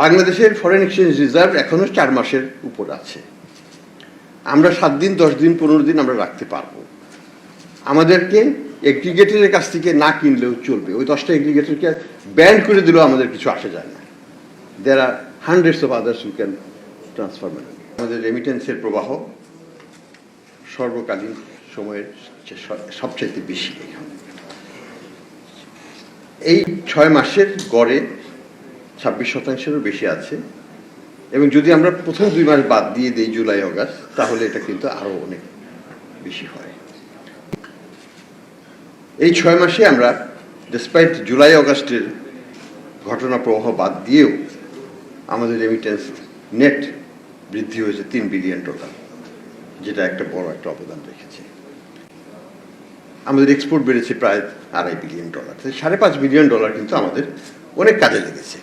বাংলাদেশের foreign exchange reserve এখনও চার মাসের উপর আছে। আমরা সাত দিন, দশ দিন, পনেরো দিন আমরা রাখতে পারব। আমাদেরকে এগ্রিগেটরের কাছ থেকে না কিনলেও চলবে। ওই দশটা এগ্রিগেটরকে ব্যান্ড করে দিলেও আমাদের কিছু আসে যায় না। দের আর hundreds of others you can transfer আমাদের রেমিটেন্সের প্রবাহ সর্বকালীন সময়ের সবচাইতে বেশি। এই ছয় মাসের গড়ে ছাব্বিশ শতাংশেরও বেশি আছে। এবং যদি আমরা প্রথম দুই মাস বাদ দিয়ে দিই জুলাই, অগাস্ট, তাহলে এটা কিন্তু আরও অনেক বেশি হয়। এই ছয় মাসে আমরা ডিসপাইট জুলাই, অগাস্টের ঘটনা প্রবাহ বাদ দিয়েও আমাদের রেমিটেন্স নেট বৃদ্ধি হয়েছে তিন বিলিয়ন ডলার যেটা একটা বড় একটা অবদান রেখেছে। আমাদের এক্সপোর্ট বেড়েছে প্রায় আড়াই বিলিয়ন ডলার সাড়ে পাঁচ বিলিয়ন ডলার কিন্তু আমাদের অনেক কাজে লেগেছে।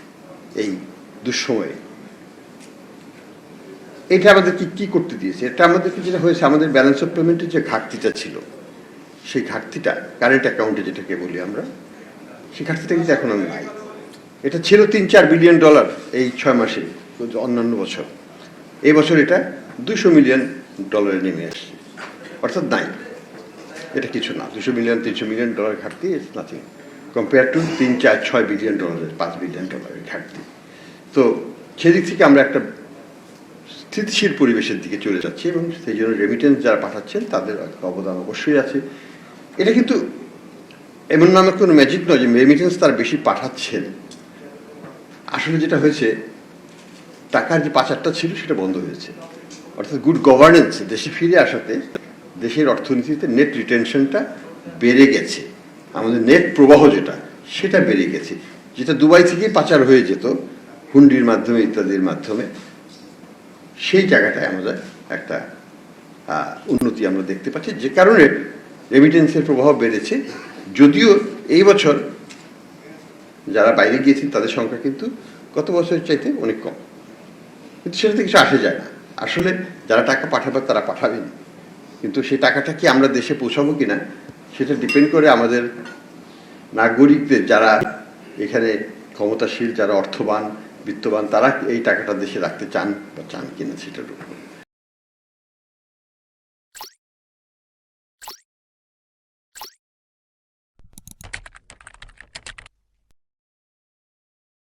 এই দুঃসময়ে। এটা আমাদেরকে কি করতে দিয়েছে? এটা আমাদেরকে যেটা হয়েছে, আমাদের ব্যালেন্স অফ পেমেন্টের যে ঘাটতিটা ছিল, সেই ঘাটতিটা কারেন্ট অ্যাকাউন্টে যেটাকে বলি আমরা, সেই ঘাটতিটা কিন্তু এখন আমি নাই। এটা ছিল তিন চার বিলিয়ন ডলার এই ছয় মাসে, অন্যান্য বছর। এই বছর এটা দুশো মিলিয়ন ডলারে নেমে আসছে। অর্থাৎ নাই। এটা কিছু না। দুশো মিলিয়ন তিনশো মিলিয়ন ডলার ঘাটতি ইটস নাথিং কম্পেয়ার টু তিন, চার, ছয় বিলিয়ন ডলারের পাঁচ বিলিয়ন ডলারের ঘাটতি। তো সেদিক থেকে আমরা একটা স্থিতিশীল পরিবেশের দিকে চলে যাচ্ছি এবং সেই জন্য রেমিটেন্স যারা পাঠাচ্ছেন, তাদের অবদান অবশ্যই আছে। এটা কিন্তু এমন নামে কোনো ম্যাজিক নয় যে রেমিটেন্স তার বেশি পাঠাচ্ছেন। আসলে যেটা হয়েছে, টাকার যে পাচারটা ছিল, সেটা বন্ধ হয়েছে। অর্থাৎ গুড গভর্নেন্স দেশে ফিরে আসাতে দেশের অর্থনীতিতে নেট রিটেনশনটা বেড়ে গেছে। আমাদের নেট প্রবাহ যেটা, সেটা বেড়ে গেছে। যেটা দুবাই থেকে পাচার হয়ে যেত, হুন্ডির মাধ্যমে, ইত্যাদির মাধ্যমে, সেই জায়গাটায় আমাদের একটা উন্নতি আমরা দেখতে পাচ্ছি। যে কারণে রেমিটেন্সের প্রভাব বেড়েছে। যদিও এই বছর যারা বাইরে গিয়েছেন, তাদের সংখ্যা কিন্তু গত বছরের চাইতে অনেক কম। কিন্তু সেটাতে কিছু আসে যায় না। আসলে যারা টাকা পাঠাবে, তারা পাঠাবেন কিন্তু সেই টাকাটা কি আমরা দেশে পৌঁছাবো কিনা সেটা ডিপেন্ড করে আমাদের নাগরিকদের যারা এখানে ক্ষমতাশীল, যারা অর্থবান, বিত্তবান, তারা এই টাকাটা দেশে রাখতে চান বা চান কিনা সেটার উপর।